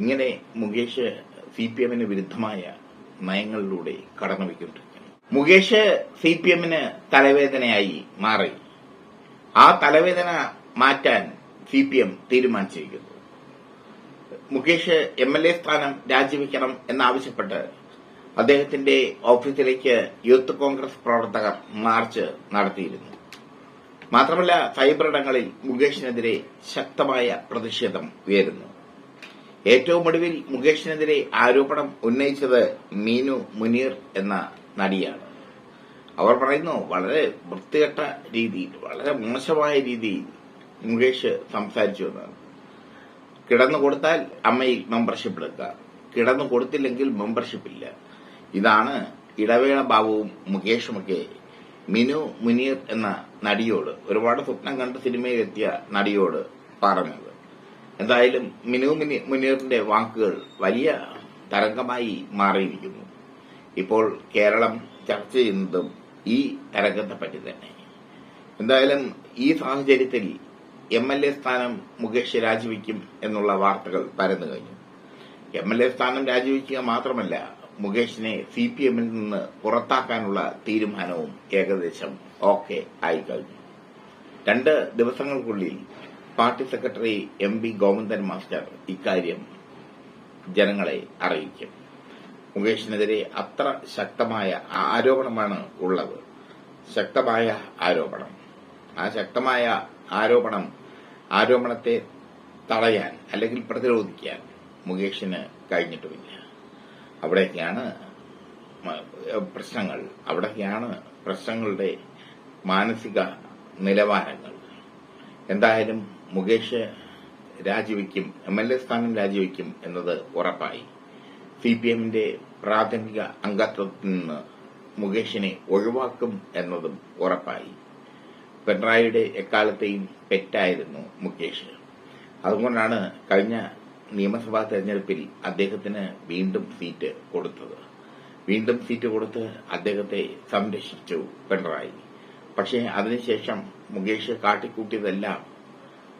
ഇങ്ങനെ Mukesh C P എമ്മിന് വിരുദ്ധമായ നയങ്ങളിലൂടെ കടന്നുപോയിക്കൊണ്ടിരിക്കുന്നു മുകേഷ് സി പി എമ്മിന് തലവേദനയായി മാറി. ആ തലവേദന മാറ്റാൻ സി പി എം തീരുമാനിച്ചിരിക്കുന്നു. മുകേഷ് എം എൽ എ സ്ഥാനം രാജിവെക്കണം എന്നാവശ്യപ്പെട്ട് അദ്ദേഹത്തിന്റെ ഓഫീസിലേക്ക് യൂത്ത് കോൺഗ്രസ് പ്രവർത്തകർ മാർച്ച് നടത്തിയിരുന്നു. മാത്രമല്ല സൈബറിടങ്ങളിൽ മുകേഷിനെതിരെ ശക്തമായ പ്രതിഷേധം ഉയരുന്നു. ഏറ്റവും ഒടുവിൽ മുകേഷിനെതിരെ ആരോപണം ഉന്നയിച്ചത് മീനു മുനീർ എന്ന നടിയാണ്. അവർ പറയുന്നു വളരെ വൃത്തികെട്ട രീതിയിൽ വളരെ മോശമായ രീതിയിൽ മുകേഷ് സംസാരിച്ചു എന്നാണ്. കിടന്നു കൊടുത്താൽ അമ്മയിൽ മെമ്പർഷിപ്പ് എടുക്കുക കിടന്നു കൊടുത്തില്ലെങ്കിൽ മെമ്പർഷിപ്പ് ഇല്ല. ഇതാണ് ഇടവേള ബാബുവും മുകേഷുമൊക്കെ മിനു മുനീർ എന്ന നടിയോട് ഒരുപാട് സ്വപ്നം കണ്ട സിനിമയിൽ എത്തിയ നടിയോട് പറഞ്ഞത്. എന്തായാലും മിനു മിനി മുനീറിന്റെ വാക്കുകൾ വലിയ തരംഗമായി മാറിയിരിക്കുന്നു. ഇപ്പോൾ കേരളം ചർച്ച ചെയ്യുന്നതും ഈ തരംഗത്തെ പറ്റി തന്നെ. എന്തായാലും ഈ സാഹചര്യത്തിൽ എം എൽ എ സ്ഥാനം മുകേഷ് രാജിവെക്കും എന്നുള്ള വാർത്തകൾ പരന്നു കഴിഞ്ഞു. എം എൽ എ സ്ഥാനം രാജിവെക്കുക മാത്രമല്ല മുകേഷിനെ സി പി എമ്മിൽ നിന്ന് പുറത്താക്കാനുള്ള തീരുമാനവും ഏകദേശം ഓക്കെ ആയിക്കഴിഞ്ഞു രണ്ട് ദിവസങ്ങൾക്കുള്ളിൽ party secretary M B Govindan master ഇക്കാര്യം ജനങ്ങളെ അറിയിക്കും. മുകേഷിനെതിരെ അത്ര ശക്തമായ ആരോപണമാണ് ഉള്ളത്. ശക്തമായ ആരോപണം. ആ ശക്തമായ ആരോപണം ആരോപണത്തെ തടയാൻ അല്ലെങ്കിൽ പ്രതിരോധിക്കാൻ മുകേഷിന് കഴിഞ്ഞിട്ടുമില്ല. അവിടെയൊക്കെയാണ് പ്രശ്നങ്ങൾ. അവിടെയൊക്കെയാണ് പ്രശ്നങ്ങളുടെ മാനസിക നിലവാരങ്ങൾ. എന്തായാലും മുകേഷ് രാജിവെക്കും എം എൽ എ സ്ഥാനം രാജിവെക്കും എന്നത് ഉറപ്പായി. സി പി എമ്മിന്റെ പ്രാഥമിക അംഗത്വത്തിൽ നിന്ന് മുകേഷിനെ ഒഴിവാക്കും എന്നതും ഉറപ്പായി. പിണറായിയുടെ എക്കാലത്തെയും പെറ്റായിരുന്നു മുകേഷ്. അതുകൊണ്ടാണ് കഴിഞ്ഞ നിയമസഭാ തെരഞ്ഞെടുപ്പിൽ അദ്ദേഹത്തിന് വീണ്ടും സീറ്റ് കൊടുത്തത്. വീണ്ടും സീറ്റ് കൊടുത്ത് അദ്ദേഹത്തെ സംരക്ഷിച്ചു പിണറായി. പക്ഷേ അതിനുശേഷം മുകേഷ് കാട്ടിക്കൂട്ടിയതെല്ലാം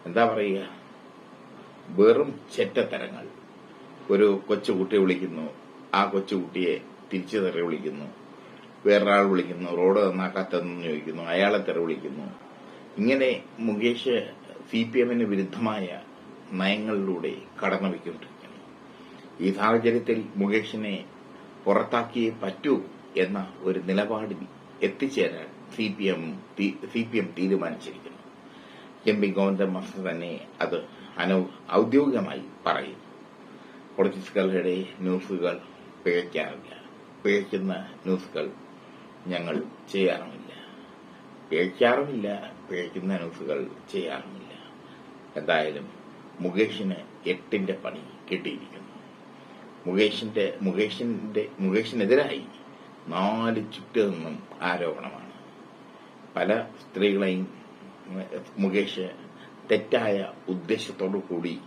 എന്താ പറയുക? വെറും ചെറ്റത്തരങ്ങൾ. ഒരു കൊച്ചുകുട്ടിയെ വിളിക്കുന്നു. ആ കൊച്ചുകുട്ടിയെ തിരിച്ചു തെറി വിളിക്കുന്നു. വേറൊരാൾ വിളിക്കുന്നു. റോഡ് നന്നാക്കാത്തതെന്ന് ചോദിക്കുന്നു. അയാളെ തെറി വിളിക്കുന്നു. ഇങ്ങനെ മുകേഷ് സി പി എമ്മിന് വിരുദ്ധമായ നയങ്ങളിലൂടെ കടന്നുപോയിക്കൊണ്ടിരിക്കുന്നു ഈ സാഹചര്യത്തിൽ മുകേഷിനെ പുറത്താക്കിയേ പറ്റൂ എന്ന ഒരു നിലപാടിൽ എത്തിച്ചേരാൻ സി പി എം തീരുമാനിച്ചിരിക്കുന്നു. എം പി ഗോവിന്ദൻ മാസ്റ്റർ തന്നെ അത് അനൌ ഔദ്യോഗികമായി പറയും. പൊളിറ്റിക്സുകളുടെ ന്യൂസുകൾ പിഴയ്ക്കാറില്ല പിഴയ്ക്കുന്ന ന്യൂസുകൾ ഞങ്ങൾ ചെയ്യാറുമില്ല. പിഴയ്ക്കാറുമില്ല പിഴയ്ക്കുന്ന ന്യൂസുകൾ ചെയ്യാറുമില്ല. എന്തായാലും മുകേഷിന് എട്ടിന്റെ പണി കിട്ടിയിരിക്കുന്നു. മുകേഷിന്റെ മുകേഷിന്റെ മുകേഷിനെതിരായി നാല് ചുറ്റു നിന്നും ആരോപണമാണ്. പല സ്ത്രീകളെയും മുകേഷ് തെറ്റായ ഉദ്ദേശത്തോടു കൂടി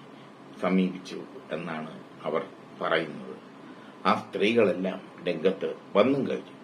സമീപിച്ചു എന്നാണ് അവർ പറയുന്നത്. ആ സ്ത്രീകളെല്ലാം രംഗത്ത് വന്നും കഴിഞ്ഞു.